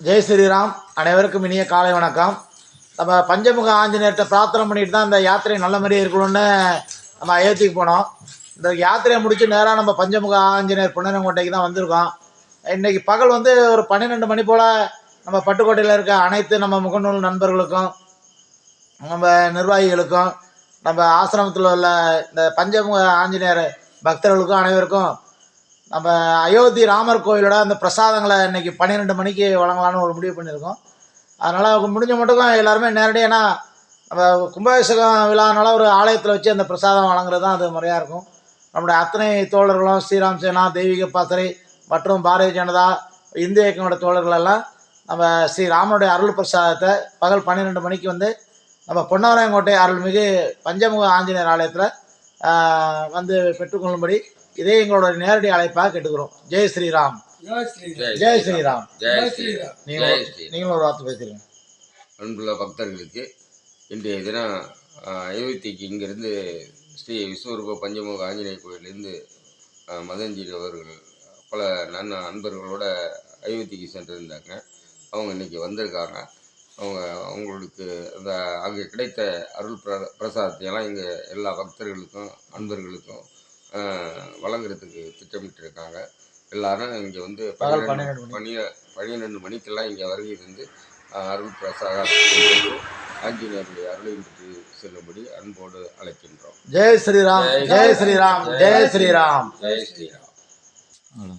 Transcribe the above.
ஜெய் ஸ்ரீராம் அனைவருக்கும் இனிய காலை வணக்கம். நம்ம பஞ்சமுக ஆஞ்சநேயர்கிட்ட பிரார்த்தனை பண்ணிட்டு தான் இந்த யாத்திரை நல்ல மாதிரியே இருக்கணும்னு நம்ம அயோத்திக்கு போனோம். இந்த யாத்திரையை முடிச்சு நேராக நம்ம பஞ்சமுக ஆஞ்சநேயர் புன்னரங்கோட்டைக்கு தான் வந்திருக்கோம். இன்றைக்கி பகல் வந்து ஒரு பன்னிரெண்டு மணி போல் நம்ம பட்டுக்கோட்டையில் இருக்க அனைத்து நம்ம முகநூல் நண்பர்களுக்கும் நம்ம நிர்வாகிகளுக்கும் நம்ம ஆசிரமத்தில் உள்ள இந்த பஞ்சமுக ஆஞ்சநேயர் பக்தர்களுக்கும் அனைவருக்கும் நம்ம அயோத்தி ராமர் கோயிலோட அந்த பிரசாதங்களை இன்னைக்கு பன்னிரெண்டு மணிக்கு வழங்கலாம்னு ஒரு முடிவு பண்ணியிருக்கோம். அதனால் முடிஞ்ச மட்டும் எல்லாருமே நேரடியாக நம்ம கும்பாபிஷேகம் விழானால ஒரு ஆலயத்தில் வச்சு அந்த பிரசாதம் வழங்குறது தான் அது முறையாக இருக்கும். நம்முடைய அத்தனை தோழர்களும் ஸ்ரீராம் சேனா தெய்வீக பாசறை மற்றும் பாரதிய ஜனதா இந்திய இயக்கங்களோட தோழர்கள் எல்லாம் நம்ம ஸ்ரீ ராமனுடைய அருள் பிரசாதத்தை பகல் பன்னிரெண்டு மணிக்கு வந்து நம்ம பொன்னவராயங்கோட்டை அருள்மிகு பஞ்சமுக ஆஞ்சநேயர் ஆலயத்தில் வந்து பெற்றுக்கொள்ளும்படி இதே எங்களோட நேரடி அழைப்பாக கேட்டுக்கிறோம். ஜெய் ஸ்ரீராம். ஜெய் ஸ்ரீராம். ஜெய் ஸ்ரீராம். ஸ்ரீராம். நீங்களும் ஜெய் ஸ்ரீராம். நீங்களும் ஒரு வார்த்தை பேசுறீங்க. அன்புள்ள பக்தர்களுக்கு இன்றைய தினம் அயோத்திக்கு இங்கிருந்து ஸ்ரீ விஸ்வரூப பஞ்சமுக ஆஞ்சநேய கோயிலிருந்து மதன்ஜி அவர்கள் பல நன் அன்பர்களோட அயோத்திக்கு சென்றிருந்தாங்க. அவங்க இன்னைக்கு வந்திருக்காங்க. அவங்க அவங்களுக்கு அந்த அங்கே கிடைத்த அருள் பிர பிரசாதத்தையெல்லாம் இங்கே எல்லா பக்தர்களுக்கும் அன்பர்களுக்கும் வழங்குறதுக்கு திட்டமிட்டிருக்காங்க எல்லாரும் இங்கே வந்து பன்னிரெண்டு. பன்னி பன்னிரெண்டு மணிக்கெல்லாம் இங்கே வருகை இருந்து ஆஹ், அருள் பிரசாதம் ஆஞ்சநேயருடைய அருளையும் பெற்று செல்லும்படி அன்போடு அழைக்கின்றோம் ஜெய் ஸ்ரீராம் ஜெய் ஸ்ரீராம் ஜெய் ஸ்ரீராம் ஜெய் ஸ்ரீராம்.